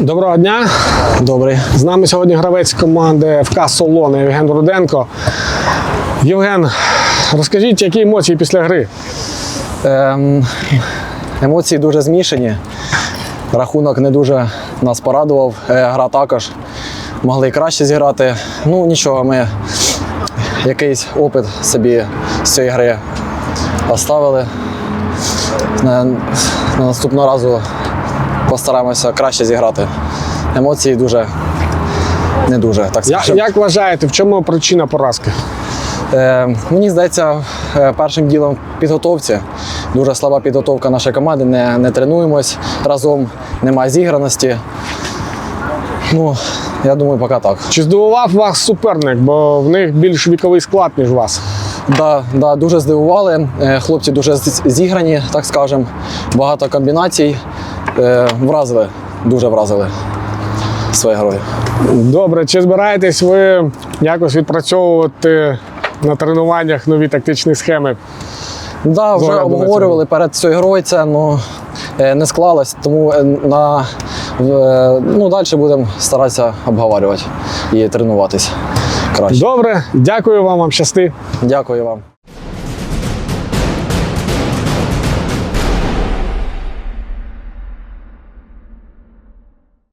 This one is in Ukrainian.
Доброго дня. Добрий. З нами сьогодні гравець команди ФК Солон Євген Руденко. Євген, розкажіть, які емоції після гри? Ем, емоції дуже змішані. Рахунок не дуже нас порадував. Е, гра також. Могли краще зіграти. Ну нічого, ми якийсь опит собі з цієї гри оставили. На, на наступного разу постараємося краще зіграти. Емоції дуже не дуже, так Я, скажемо. як вважаєте, в чому причина поразки? Е, мені здається, е, першим ділом в підготовці. Дуже слаба підготовка нашої команди, не, не тренуємось разом, немає зіграності. Ну, я думаю, поки так. Чи здивував вас суперник, бо в них більш віковий склад, ніж вас? Да, да, дуже здивували. Е, Хлопці дуже з- зіграні, так скажемо. Багато комбінацій. Е, Вразили, дуже вразили своєю грою. Добре, чи збираєтесь ви якось відпрацьовувати на тренуваннях нові тактичні схеми? Да, вже обговорювали перед цією грою це, ну е, не склалось, тому е, на, ну, далі будемо старатися обговорювати і тренуватись краще. Добре, дякую вам, вам щасти. Дякую вам.